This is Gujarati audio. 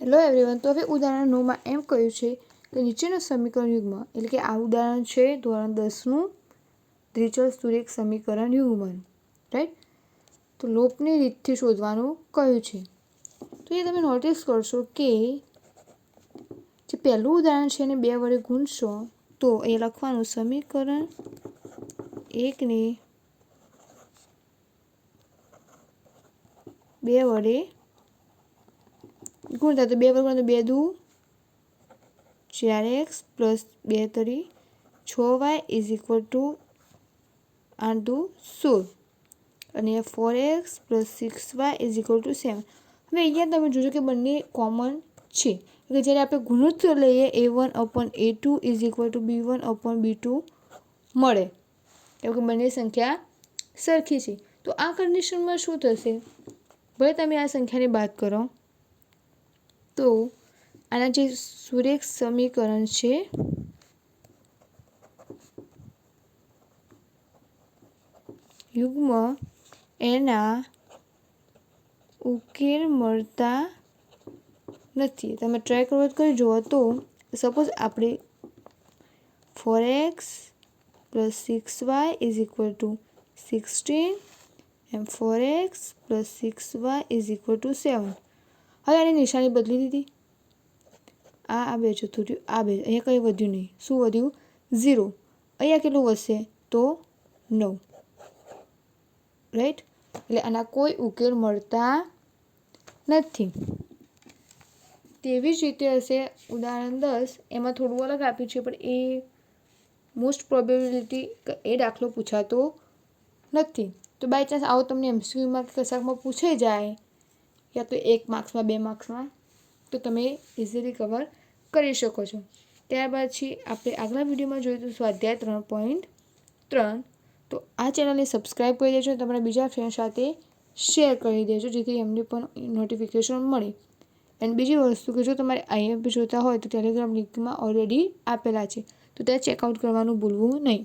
હેલો એવરીવન તો હવે ઉદાહરણ નવમાં એમ કહ્યું છે કે નીચેનું સમીકરણ યુગમાં, એટલે કે આ ઉદાહરણ છે ધોરણ દસનું દ્વિચલ સુરેખ સમીકરણ યુગમન રાઈટ તો લોપની રીતથી શોધવાનું કહ્યું છે. તો એ તમે નોટિસ કરશો કે જે પહેલું ઉદાહરણ છે એને બે વડે ગુણશો, તો એ લખવાનું સમીકરણ એકને બે વડે ગુણતા તો બે ગુણતા બે દુ. ચાર એક્સ પ્લસ બે તરી છ વાય ઇઝ ઇક્વલ ટુ આઠ દુ સોળ. અને four x plus six y is equal to seven. હવે અહીંયા તમે જોજો કે બંને કોમન છે. એટલે જ્યારે આપણે ગુણોત્તર લઈએ, a one upon a two is equal to b one upon b two મળે. એવું કે બંને સંખ્યા સરખી છે. તો આ કન્ડિશનમાં શું થશે? ભલે તમે આ સંખ્યાની વાત કરો. તો આના જે સુરેખ સમીકરણ છે, યુગ્મ એના ઉકેલ મળતા નથી. તમે ટ્રાય કરો કરી જુઓ તો સપોઝ આપણે four x plus six y is equal to sixteen M four x plus six y is equal to seven હવે આની નિશાની બદલી દીધી. આ આ બે જતું રહ્યું આ બે, અહીંયા કંઈ વધ્યું નહીં. શું વધ્યું? ઝીરો. અહીંયા કેટલું વધશે? તો નવ. રાઈટ? એટલે આના કોઈ ઉકેલ મળતા નથી. તેવી જ રીતે હશે ઉદાહરણ દસ. એમાં થોડું અલગ આપ્યું છે, પણ એ મોસ્ટ પ્રોબેબિલિટી એ દાખલો પૂછાતો નથી. તો બાય ચાન્સ આવો તમને એમસીક્યુમાં કે કશાકમાં પૂછાઈ જાય યા તો એક માર્ક્સમાં, બે માર્ક્સમાં, તો તમે ઇઝીલી કવર કરી શકો છો. ત્યારબાદ છે, આપણે આગલા વિડીયોમાં જોઈશું સ્વાધ્યાય ત્રણ પોઈન્ટ ત્રણ. તો આ ચેનલને સબસ્ક્રાઈબ કરી દેજો તમારા બીજા ફ્રેન્ડ સાથે શેર કરી દેજો, જેથી એમને પણ નોટિફિકેશન મળે. એન્ડ બીજી વસ્તુ કે જો તમારે આઈએમપી જોતા હોય તો ટેલિગ્રામ લિંકમાં ઓલરેડી આપેલા છે. તો ત્યાં ચેકઆઉટ કરવાનું ભૂલવું નહીં.